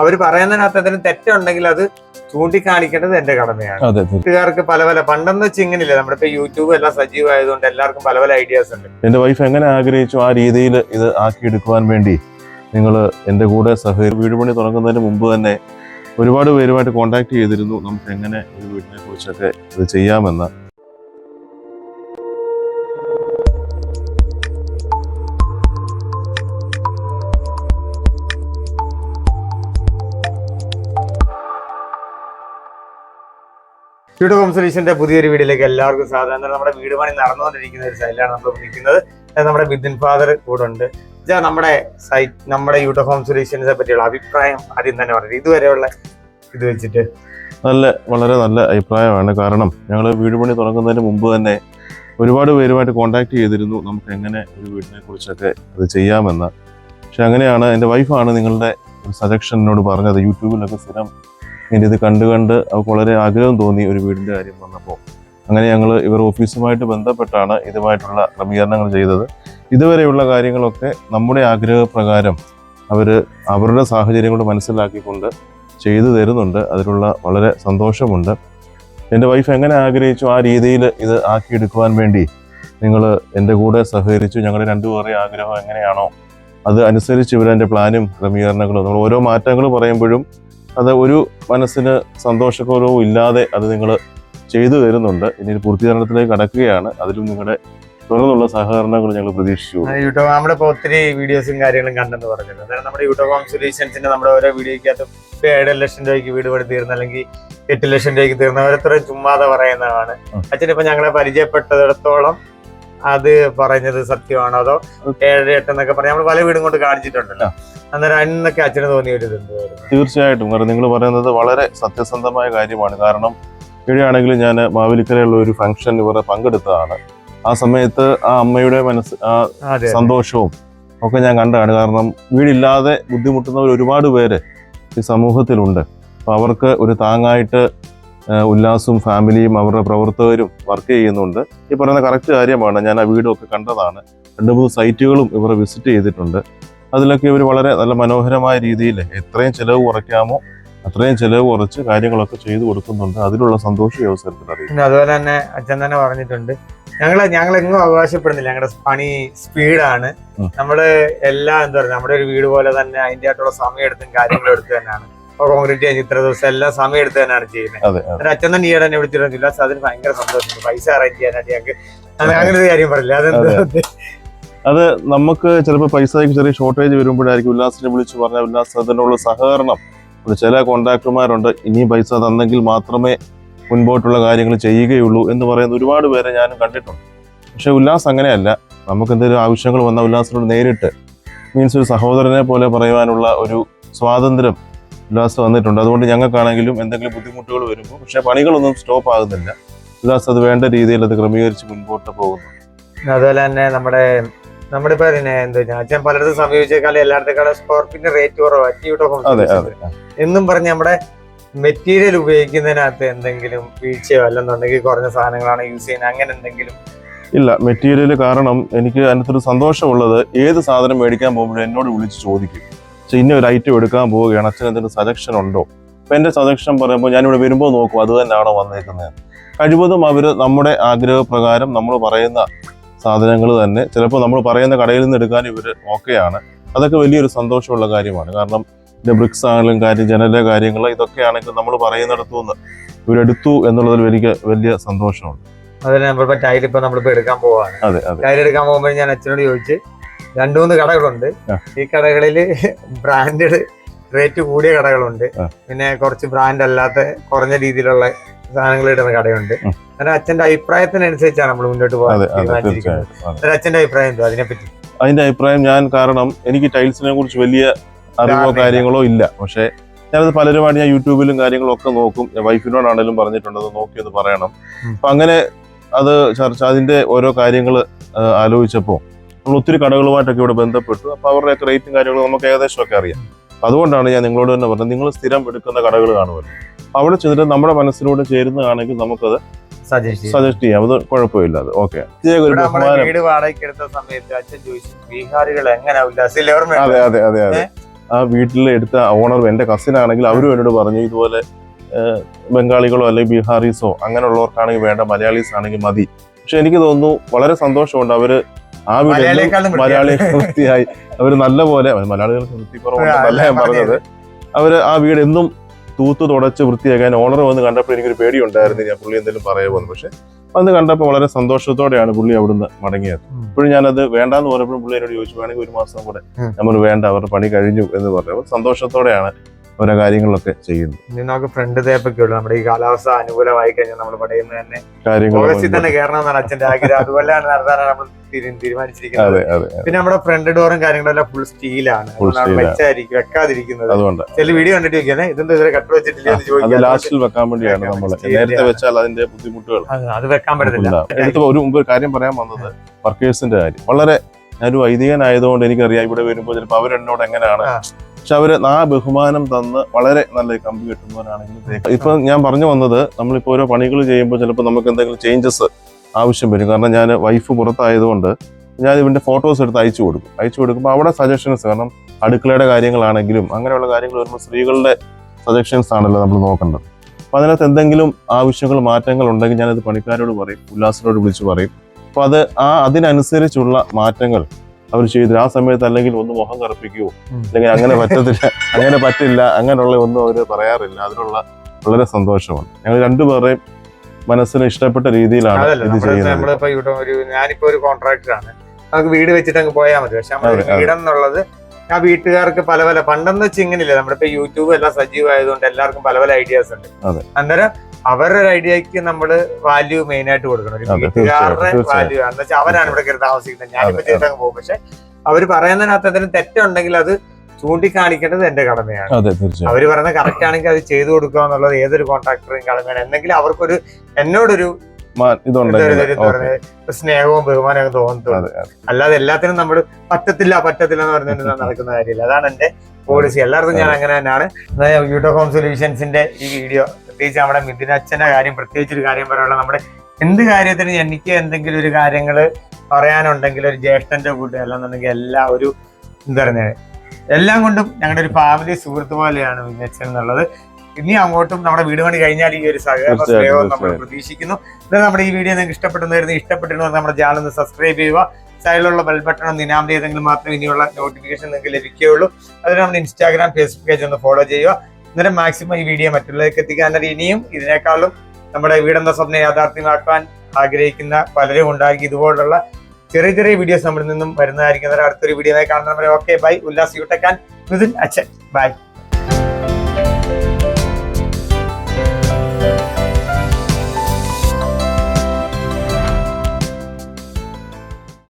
അവർ പറയുന്നതിനകത്ത് എന്തെങ്കിലും തെറ്റുണ്ടെങ്കിൽ അത് ചൂണ്ടിക്കാണിക്കേണ്ടത് എന്റെ കടമയാണ്. കൂട്ടുകാർക്ക് പല പല പണ്ടെന്ന് വെച്ച് ഇങ്ങനെയില്ല. നമ്മുടെ ഇപ്പൊ യൂട്യൂബ് എല്ലാം സജീവമായതുകൊണ്ട് എല്ലാവർക്കും പല പല ഐഡിയാസ് ഉണ്ട്. എന്റെ വൈഫ് എങ്ങനെ ആഗ്രഹിച്ചു ആ രീതിയിൽ ഇത് ആക്കിയെടുക്കുവാൻ വേണ്ടി? നിങ്ങൾ എന്റെ കൂടെ സഹകരി വീട് പണി തുടങ്ങുന്നതിന് മുമ്പ് തന്നെ ഒരുപാട് പേരുമായിട്ട് കോൺടാക്ട് ചെയ്തിരുന്നു. നമുക്ക് എങ്ങനെ ഒരു വീടിനെ കുറിച്ചൊക്കെ ഇത് ചെയ്യാമെന്ന്. യൂട്യൂബ് ഹോം സൊല്യൂഷന്റെ പുതിയൊരു വീഡിയോയിലേക്ക് എല്ലാവർക്കും സാധാരണ നമ്മുടെ വീട് പണി നടന്നുകൊണ്ടിരിക്കുന്ന ഒരു സൈഡിലാണ് നമ്മൾ നിൽക്കുന്നത് നമ്മുടെ ബിദിൻ ഫാദർ കൂടെ ഉണ്ട് നമ്മുടെ സൈറ്റ് നമ്മുടെ യൂട്യൂബ് ഹോം സൊല്യൂഷൻസിനെ പറ്റിയുള്ള അഭിപ്രായം ആദ്യം തന്നെ പറഞ്ഞത് ഇതുവരെയുള്ള ഇത് വെച്ചിട്ട്. നല്ല വളരെ നല്ല അഭിപ്രായമാണ്. കാരണം ഞങ്ങൾ വീട് പണി തുടങ്ങുന്നതിന് മുമ്പ് തന്നെ ഒരുപാട് പേരുമായിട്ട് കോൺടാക്ട് ചെയ്തിരുന്നു. നമുക്ക് എങ്ങനെ ഒരു വീടിനെ കുറിച്ചൊക്കെ അത് ചെയ്യാമെന്ന്. പക്ഷെ അങ്ങനെയാണ്. എന്റെ വൈഫാണ് നിങ്ങളുടെ എന്നോട് പറഞ്ഞത്. യൂട്യൂബിലൊക്കെ സ്ഥിരം ഇങ്ങനെ ഇത് കണ്ട് കണ്ട് അവർക്ക് വളരെ ആഗ്രഹം തോന്നി ഒരു വീടിന്റെ കാര്യം വന്നപ്പോൾ. അങ്ങനെ ഞങ്ങൾ ഇവർ ഓഫീസുമായിട്ട് ബന്ധപ്പെട്ടാണ് ഇതുമായിട്ടുള്ള ക്രമീകരണങ്ങൾ ചെയ്തത്. ഇതുവരെയുള്ള കാര്യങ്ങളൊക്കെ നമ്മുടെ ആഗ്രഹപ്രകാരം അവർ അവരുടെ സാഹചര്യം കൊണ്ട് മനസ്സിലാക്കിക്കൊണ്ട് ചെയ്തു തരുന്നുണ്ട്. അതിലുള്ള വളരെ സന്തോഷമുണ്ട്. എന്റെ വൈഫ് എങ്ങനെ ആഗ്രഹിച്ചു ആ രീതിയിൽ ഇത് ആക്കിയെടുക്കുവാൻ വേണ്ടി? നിങ്ങൾ എന്റെ കൂടെ സഹകരിച്ചു. ഞങ്ങളുടെ രണ്ടുപേരുടെ ആഗ്രഹം എങ്ങനെയാണോ അത് അനുസരിച്ച് ഇവരെന്റെ പ്ലാനും ക്രമീകരണങ്ങളും നമ്മൾ ഓരോ മാറ്റങ്ങൾ പറയുമ്പോഴും അത് ഒരു മനസ്സിന് സന്തോഷക്കുറവും ഇല്ലാതെ അത് നിങ്ങൾ ചെയ്തു തരുന്നുണ്ട്. ഇനി ഒരു പൂർത്തീകരണത്തിലേക്ക് കടക്കുകയാണ്. അതിലും നിങ്ങളുടെ തുടർന്നുള്ള സഹകരണങ്ങൾ ഞങ്ങൾ പ്രതീക്ഷിച്ചു യൂട്യൂബ് ഇപ്പോൾ ഒത്തിരി വീഡിയോസും കാര്യങ്ങളും കണ്ടെന്ന് പറഞ്ഞിട്ടുണ്ട് അതായത് നമ്മുടെ യൂട്യൂബ് ഹോം സൊല്യൂഷൻസിന്റെ നമ്മുടെ ഓരോ വീഡിയോയ്ക്കകത്ത് ഇപ്പൊ ഏഴ് ലക്ഷം രൂപയ്ക്ക് വീട് പണി തീർന്ന അല്ലെങ്കിൽ എട്ട് ലക്ഷം രൂപയ്ക്ക് തീർന്ന ഓരോരുത്തരും ചുമ്മാതെ പറയുന്നതാണ്. ഇപ്പൊ ഞങ്ങളെ പരിചയപ്പെട്ടതിടത്തോളം അത് പറഞ്ഞത് സത്യമാണോ അതോ ഏഴ് എട്ട് എന്നൊക്കെ പറഞ്ഞ് നമ്മൾ പല വീടും കൊണ്ട് കാണിച്ചിട്ടുണ്ടല്ലോ. അന്നേരം അന്നൊക്കെ അച്ഛന് തോന്നിയ ഒരു തീർച്ചയായിട്ടും. കാരണം നിങ്ങൾ പറയുന്നത് വളരെ സത്യസന്ധമായ കാര്യമാണ്. കാരണം ഇവിടെയാണെങ്കിലും ഞാൻ മാവേലിക്കരയുള്ള ഒരു ഫംഗ്ഷൻ ഇവരെ പങ്കെടുത്തതാണ്. ആ സമയത്ത് ആ അമ്മയുടെ മനസ്സ് ആ സന്തോഷവും ഒക്കെ ഞാൻ കണ്ടതാണ്. കാരണം വീടില്ലാതെ ബുദ്ധിമുട്ടുന്നവർ ഒരുപാട് പേര് ഈ സമൂഹത്തിലുണ്ട്. അപ്പോൾ അവർക്ക് ഒരു താങ്ങായിട്ട് ഉല്ലാസും ഫാമിലിയും അവരുടെ പ്രവർത്തകരും വർക്ക് ചെയ്യുന്നുണ്ട്. ഈ പറയുന്ന കറക്റ്റ് കാര്യമാണ്. ഞാൻ ആ വീടൊക്കെ കണ്ടതാണ്. രണ്ട് മൂന്ന് സൈറ്റുകളും ഇവർ വിസിറ്റ് ചെയ്തിട്ടുണ്ട്. അതിലൊക്കെ ഇവർ വളരെ നല്ല മനോഹരമായ രീതിയിൽ എത്രയും ചിലവ് കുറയ്ക്കാമോ അത്രയും ചിലവ് കുറച്ച് കാര്യങ്ങളൊക്കെ ചെയ്തു കൊടുക്കുന്നുണ്ട്. അതിലുള്ള സന്തോഷം അവസരത്തിൽ അറിയും അതുപോലെ തന്നെ അച്ഛൻ തന്നെ പറഞ്ഞിട്ടുണ്ട് ഞങ്ങൾ ഞങ്ങൾ എങ്ങും അവകാശപ്പെടുന്നില്ല. ഞങ്ങളുടെ പണി സ്പീഡാണ്. നമ്മൾ എല്ലാം എന്താ പറയുക നമ്മുടെ ഒരു വീട് പോലെ തന്നെ അതിന്റെ ആയിട്ടുള്ള സമയം എടുത്തും കാര്യങ്ങളും എടുത്തു തന്നെയാണ്. കോൺക്രീറ്റ് ചെയ്യാൻ ഇത്ര ദിവസം എല്ലാം സമയം എടുത്ത് തന്നെയാണ് ചെയ്യുന്നത്. എന്നിട്ട് അച്ഛൻ തന്നെ ഈയിടെ എന്നെ വിളിച്ചിരുന്നില്ല. അതിന് ഭയങ്കര സന്തോഷം പൈസ അറേഞ്ച് ചെയ്യാനായിട്ട് ഞങ്ങൾക്ക് അങ്ങനെ ഒരു കാര്യം പറയില്ല. അതെന്താ അത്. നമുക്ക് ചിലപ്പോൾ പൈസയ്ക്ക് ചെറിയ ഷോർട്ടേജ് വരുമ്പോഴായിരിക്കും ഉല്ലാസിനെ വിളിച്ച് പറഞ്ഞാൽ ഉല്ലാസ് അതിനുള്ള സഹകരണം. ചില കോൺട്രാക്ടർമാരുണ്ട് ഇനിയും പൈസ തന്നെങ്കിൽ മാത്രമേ മുൻപോട്ടുള്ള കാര്യങ്ങൾ ചെയ്യുകയുള്ളൂ എന്ന് പറയുന്ന ഒരുപാട് പേരെ ഞാനും കണ്ടിട്ടുണ്ട്. പക്ഷെ ഉല്ലാസ് അങ്ങനെയല്ല. നമുക്ക് എന്തെങ്കിലും ആവശ്യങ്ങൾ വന്ന ഉല്ലാസിനോട് നേരിട്ട് മീൻസ് ഒരു സഹോദരനെ പോലെ പറയുവാനുള്ള ഒരു സ്വാതന്ത്ര്യം ഉല്ലാസ് വന്നിട്ടുണ്ട്. അതുകൊണ്ട് ഞങ്ങൾക്കാണെങ്കിലും എന്തെങ്കിലും ബുദ്ധിമുട്ടുകൾ വരുമ്പോൾ പക്ഷെ പണികളൊന്നും സ്റ്റോപ്പ് ആകുന്നില്ല. ഉല്ലാസ് അത് വേണ്ട രീതിയിൽ അത് ക്രമീകരിച്ച് മുൻപോട്ട് പോകുന്നു. അതുപോലെ തന്നെ നമ്മുടെ നമ്മുടെ ഇപ്പൊ പിന്നെ എന്താ ഞാൻ പലയിടത്തും സമീപിച്ചേക്കാളും എല്ലായിടത്തേക്കാളും സ്കോർപ്പിന്റെ റേറ്റ് കുറവാണ് അതെ അതെ. എന്നും പറഞ്ഞ് നമ്മുടെ മെറ്റീരിയൽ ഉപയോഗിക്കുന്നതിനകത്ത് എന്തെങ്കിലും വീഴ്ചയോ അല്ലെന്നുണ്ടെങ്കിൽ കുറഞ്ഞ സാധനങ്ങളാണ് യൂസ് ചെയ്യുന്നത്. അങ്ങനെ എന്തെങ്കിലും? ഇല്ല മെറ്റീരിയൽ കാരണം എനിക്ക് അതിനകത്തൊരു സന്തോഷമുള്ളത് ഏത് സാധനം മേടിക്കാൻ പോകുമ്പോഴും എന്നോട് വിളിച്ച് ചോദിക്കും. ഇന്ന ഒരു ഐറ്റം എടുക്കാൻ പോവുകയാണ്. അച്ഛൻ എന്തെങ്കിലും സജക്ഷൻ ഉണ്ടോ? അപ്പൊ എന്റെ സജക്ഷൻ പറയുമ്പോൾ ഞാനിവിടെ വരുമ്പോൾ നോക്കും. അത് തന്നെയാണോ വന്നേക്കുന്നത് കഴിവതും അവർ നമ്മുടെ ആഗ്രഹപ്രകാരം നമ്മൾ പറയുന്ന സാധനങ്ങൾ തന്നെ ചിലപ്പോൾ നമ്മൾ പറയുന്ന കടയിൽ നിന്ന് എടുക്കാൻ ഇവർ ഓക്കെയാണ് അതൊക്കെ വലിയൊരു സന്തോഷമുള്ള കാര്യമാണ്. കാരണം ഇതിന്റെ ബ്രിക്സ് ആണെങ്കിലും കാര്യം ജനലിലെ കാര്യങ്ങൾ ഇതൊക്കെ ആണെങ്കിൽ നമ്മൾ പറയുന്നിടത്തു നിന്ന് ഇവരെടുത്തു എന്നുള്ളതിൽ എനിക്ക് വലിയ സന്തോഷമുണ്ട്. അതിന് നമ്മളിപ്പോ ടൈൽ ഇപ്പൊ നമ്മളിപ്പോ എടുക്കാൻ പോവാണ്. അതെ അതെ. ടൈൽ എടുക്കാൻ പോകുമ്പോൾ ഞാൻ അച്ഛനോട് ചോദിച്ച് രണ്ടു മൂന്ന് കടകളുണ്ട്. ഈ കടകളിൽ ബ്രാൻഡഡ് റേറ്റ് കൂടിയ കടകളുണ്ട്. പിന്നെ കുറച്ച് ബ്രാൻഡ് അല്ലാത്ത കുറഞ്ഞ രീതിയിലുള്ള സാധനങ്ങൾ ഇടുന്ന കടയുണ്ട്. അങ്ങനെ അന്നേരം അച്ഛന്റെ അഭിപ്രായത്തിനനുസരിച്ചാണ് നമ്മൾ മുന്നോട്ട് പോകാൻ തീരുമാനിച്ചിരിക്കുന്നത്. അച്ഛന്റെ അഭിപ്രായം എന്തോ അതിനെപ്പറ്റി അതിന്റെ അഭിപ്രായം ഞാൻ കാരണം എനിക്ക് ടൈൽസിനെ കുറിച്ച് വലിയ അറിവോ കാര്യങ്ങളോ ഇല്ല. പക്ഷേ ഞാനത് പലരുമായിട്ട് ഞാൻ യൂട്യൂബിലും കാര്യങ്ങളും ഒക്കെ നോക്കും. ഞാൻ വൈഫിനോടാണെങ്കിലും പറഞ്ഞിട്ടുണ്ട് അത് നോക്കി എന്ന് പറയണം. അപ്പൊ അങ്ങനെ അത് ചർച്ച അതിന്റെ ഓരോ കാര്യങ്ങൾ ആലോചിച്ചപ്പോൾ നമ്മൾ ഒത്തിരി കടകളുമായിട്ടൊക്കെ ഇവിടെ ബന്ധപ്പെട്ടു. അപ്പൊ അവരുടെയൊക്കെ റേറ്റും കാര്യങ്ങളും നമുക്ക് ഏകദേശമൊക്കെ അറിയാം. അതുകൊണ്ടാണ് ഞാൻ നിങ്ങളോട് തന്നെ പറഞ്ഞത് നിങ്ങൾ സ്ഥിരം എടുക്കുന്ന കടകൾ കാണുമല്ലോ. അവിടെ ചെന്നിട്ട് നമ്മുടെ മനസ്സിനോട് ചേരുന്നതാണെങ്കിൽ നമുക്കത് സജസ്റ്റ് ചെയ്യും. സജസ്റ്റ് ചെയ്യാം. അത് കുഴപ്പമില്ല അത്. ഓക്കെ വീട് വാടകയ്ക്ക് എടുത്ത സമയത്ത് അച്ഛൻ ചോദിച്ചു ബീഹാറികൾ എങ്ങനെ അതെ അതെ അതെ അതെ. ആ വീട്ടിൽ എടുത്ത ഓണർ എന്റെ കസിൻ ആണെങ്കിൽ അവരും എന്നോട് പറഞ്ഞു ഇതുപോലെ ബംഗാളികളോ അല്ലെങ്കിൽ ബീഹാറീസോ അങ്ങനെയുള്ളവർക്കാണെങ്കിൽ വേണ്ട മലയാളീസ് ആണെങ്കിൽ മതി. പക്ഷെ എനിക്ക് തോന്നുന്നു വളരെ സന്തോഷമുണ്ട് അവർ ആ വീട് മലയാളി വൃത്തിയായി. അവർ നല്ല പോലെ മലയാളികൾ വൃത്തിക്കുറവുണ്ടെന്നല്ല ഞാൻ പറഞ്ഞത്. അവർ ആ വീട് എന്നും തൂത്ത് തുടച്ച് വൃത്തിയാക്കാൻ ഓണർ വന്ന് കണ്ടപ്പോൾ എനിക്കൊരു പേടിയുണ്ടായിരുന്നു. ഞാൻ പുള്ളി എന്തെങ്കിലും പറയുമെന്ന് പക്ഷെ അന്ന് കണ്ടപ്പോൾ വളരെ സന്തോഷത്തോടെയാണ് പുള്ളി അവിടുന്ന് മടങ്ങിയത്. ഇപ്പോഴും ഞാനത് വേണ്ടാന്ന് പറഞ്ഞപ്പോഴും പുള്ളി എന്നോട് ചോദിച്ചു വേണമെങ്കിൽ ഒരു മാസം കൂടെ. നമ്മൾ വേണ്ട അവരുടെ പണി കഴിഞ്ഞു എന്ന് പറഞ്ഞു. അപ്പോൾ സന്തോഷത്തോടെയാണ് ഓരോ കാര്യങ്ങളൊക്കെ ചെയ്യുന്നു. ഇനി നമുക്ക് ഫ്രണ്ട് തേപ്പൊക്കെ ഉള്ളു നമ്മുടെ ഈ കാലാവസ്ഥ അനുകൂലമായി കഴിഞ്ഞാൽ നമ്മൾ പടയുന്ന തന്നെ കാര്യങ്ങൾ ഓഗസ്റ്റിൽ തന്നെ കയറണം എന്നാണ് അച്ഛന്റെ ആഗ്രഹം. അതുപോലെയാണ് നടത്താനാണ് നമ്മൾ തീരു- തീരുമാനിച്ചിരിക്കുന്നത്. പിന്നെ നമ്മുടെ ഫ്രണ്ട് ഡോറും കാര്യങ്ങളെല്ലാം ഫുൾ സ്റ്റീലാണ്. വെച്ചായിരിക്കും വെക്കാതിരിക്കുന്നത്. അതുകൊണ്ട്. ചില വീഡിയോ കണ്ടിട്ട് വെക്കുന്നത് ഇതിന്റെ ഇതുവരെ കട്ട് വെച്ചിട്ടില്ല? ലാസ്റ്റിൽ വെക്കാൻ വേണ്ടിയാണ് നമ്മൾ നേരത്തെ വെച്ചാൽ അതിന്റെ ബുദ്ധിമുട്ടുകൾ അത് വെക്കാൻ പറ്റത്തില്ല. എടുത്ത് ഒരു മുമ്പ് കാര്യം പറയാൻ വന്നത് വർക്കേഴ്സിന്റെ കാര്യം. വളരെ ഞാനൊരു വൈദികനായതുകൊണ്ട് എനിക്കറിയാം ഇവിടെ വരുമ്പോൾ ചിലപ്പോൾ അവരെന്നോട് എങ്ങനെയാണ്. പക്ഷെ അവർ ആ ബഹുമാനം തന്ന് വളരെ നല്ല കമ്പി കിട്ടുന്നവരാണെങ്കിൽ ഇപ്പൊ ഞാൻ പറഞ്ഞു വന്നത് നമ്മളിപ്പോ ഓരോ പണികൾ ചെയ്യുമ്പോൾ ചിലപ്പോൾ നമുക്ക് എന്തെങ്കിലും ചേഞ്ചസ് ആവശ്യം വരും. കാരണം ഞാൻ വൈഫ് പുറത്തായതുകൊണ്ട് ഞാൻ ഇവന്റെ ഫോട്ടോസ് എടുത്ത് അയച്ചു കൊടുക്കും. അയച്ചു കൊടുക്കുമ്പോൾ അവിടെ സജഷൻസ് കാരണം അടുക്കളയുടെ കാര്യങ്ങളാണെങ്കിലും അങ്ങനെയുള്ള കാര്യങ്ങൾ വരുമ്പോൾ സ്ത്രീകളുടെ സജഷൻസ് ആണല്ലോ നമ്മൾ നോക്കേണ്ടത്. അപ്പൊ അതിനകത്ത് എന്തെങ്കിലും ആവശ്യങ്ങൾ മാറ്റങ്ങൾ ഉണ്ടെങ്കിൽ ഞാനത് പണിക്കാരോട് പറയും ഉല്ലാസിനോട് വിളിച്ച് പറയും. അപ്പൊ അത് ആ അതിനനുസരിച്ചുള്ള മാറ്റങ്ങൾ അവർ ചെയ്തു ആ സമയത്ത് അല്ലെങ്കിൽ ഒന്ന് മുഖം കറുപ്പിക്കുവോ അല്ലെങ്കിൽ അങ്ങനെ പറ്റത്തില്ല അങ്ങനെ പറ്റില്ല അങ്ങനെയുള്ള ഒന്നും അവർ പറയാറില്ല. അതിനുള്ള വളരെ സന്തോഷമാണ്. ഞങ്ങൾ രണ്ടുപേരെയും മനസ്സിന് ഇഷ്ടപ്പെട്ട രീതിയിലാണ് ഇത് ചെയ്യുന്നത്. ഞാനിപ്പോ ഒരു കോൺട്രാക്ടർ ആണ്. നമുക്ക് വീട് വെച്ചിട്ട് അങ്ങ് പോയാൽ മതി. പക്ഷെ നമ്മുടെ. വീടെന്നുള്ളത് ആ വീട്ടുകാർക്ക് പല പല പണ്ടെന്ന് വെച്ച് ഇങ്ങനെയില്ല. ഇപ്പൊ യൂട്യൂബ് എല്ലാം സജീവമായതുകൊണ്ട് എല്ലാവർക്കും പല പല ഐഡിയാസ് ഉണ്ട്. അന്നേരം അവരുടെ ഒരു ഐഡിയക്ക് നമ്മൾ വാല്യൂ മെയിൻ ആയിട്ട് കൊടുക്കണം. ഒരു വീട്ടുകാരുടെ വാല്യൂ എന്ന് വെച്ചാൽ അവരാണ് ഇവിടെ കയറി താമസിക്കുന്നത്. ഞാനിപ്പോ അതെ, ചെയ്തിട്ട് അങ്ങ് പോകും. പക്ഷെ അവർ പറയുന്നതിനകത്ത് എന്തെങ്കിലും തെറ്റുണ്ടെങ്കിൽ അത് ചൂണ്ടിക്കാണിക്കേണ്ടത് എന്റെ കടമയാണ്. അവർ പറയുന്നത് കറക്റ്റ് ആണെങ്കിൽ അത് ചെയ്തു കൊടുക്കുക എന്നുള്ളത് ഏതൊരു കോൺട്രാക്ടറും കടമയാണ്. എന്തെങ്കിലും അവർക്കൊരു എന്നോടൊരു സ്നേഹവും ബഹുമാനവും തോന്നുന്നു അതെ അതെ. അല്ലാതെ എല്ലാത്തിനും നമ്മൾ പറ്റത്തില്ല പറ്റത്തില്ല എന്ന് പറഞ്ഞിട്ട് നടക്കുന്ന കാര്യമില്ല. അതാണ് എന്റെ പോളിസി എല്ലാവർക്കും ഞാൻ അങ്ങനെ തന്നെയാണ്. യൂട്ടോ ഹോം സൊല്യൂഷൻസിന്റെ ഈ വീഡിയോ പ്രത്യേകിച്ച് നമ്മുടെ മിഥുനച്ഛന്റെ കാര്യം പ്രത്യേകിച്ച് ഒരു കാര്യം പറയാനുള്ള നമ്മുടെ എന്ത് കാര്യത്തിന് എനിക്ക് എന്തെങ്കിലും ഒരു കാര്യങ്ങൾ പറയാനുണ്ടെങ്കിൽ ഒരു ജ്യേഷ്ഠന്റെ കൂട്ട് അല്ലെന്നുണ്ടെങ്കിൽ എല്ലാ ഒരു എന്താ പറയുന്നത് എല്ലാം കൊണ്ടും ഞങ്ങളുടെ ഒരു ഫാമിലി സുഹൃത്ത് പോലെയാണ് മിഥുനച്ഛൻ എന്നുള്ളത്. ഇനി അങ്ങോട്ടും നമ്മുടെ വീട് പണി കഴിഞ്ഞാൽ ഈ ഒരു സഹകരണ സ്നേഹം സ്നേഹവും നമ്മൾ പ്രതീക്ഷിക്കുന്നു. ഇത് നമ്മുടെ ഈ വീഡിയോ നിങ്ങൾക്ക് ഇഷ്ടപ്പെട്ടിരുന്നു ഇഷ്ടപ്പെട്ടിരുന്നു നമ്മുടെ ചാനൽ ഒന്ന് സബ്സ്ക്രൈബ് ചെയ്യുക. സൈഡിലുള്ള ബെൽ ബട്ടൺ ഒന്ന് ഇനാം ചെയ്തെങ്കിൽ മാത്രമേ ഇനിയുള്ള നോട്ടിഫിക്കേഷൻ നിങ്ങൾക്ക് ലഭിക്കുകയുള്ളൂ. അതിന് നമ്മുടെ ഇൻസ്റ്റാഗ്രാം ഫേസ്ബുക്ക് പേജ് ഒന്ന് ഫോളോ ചെയ്യുക. അന്നേരം മാക്സിമം ഈ വീഡിയോ മറ്റുള്ളവർക്ക് എത്തിക്കാൻ ഇനിയും ഇതിനേക്കാളും നമ്മുടെ വീടെന്ന സ്വപ്നം യാഥാർത്ഥ്യമാക്കാൻ ആഗ്രഹിക്കുന്ന പലരും ഉണ്ടാക്കി ഇതുപോലുള്ള ചെറിയ ചെറിയ വീഡിയോസ് നമ്മളിൽ നിന്നും വരുന്നതായിരിക്കും. അടുത്തൊരു വീഡിയോ കാണുന്നവരെ ഓക്കെ ബൈ ഉല്ലാസ് യൂട്ടക്കാൻ അച്ഛൻ. ബൈ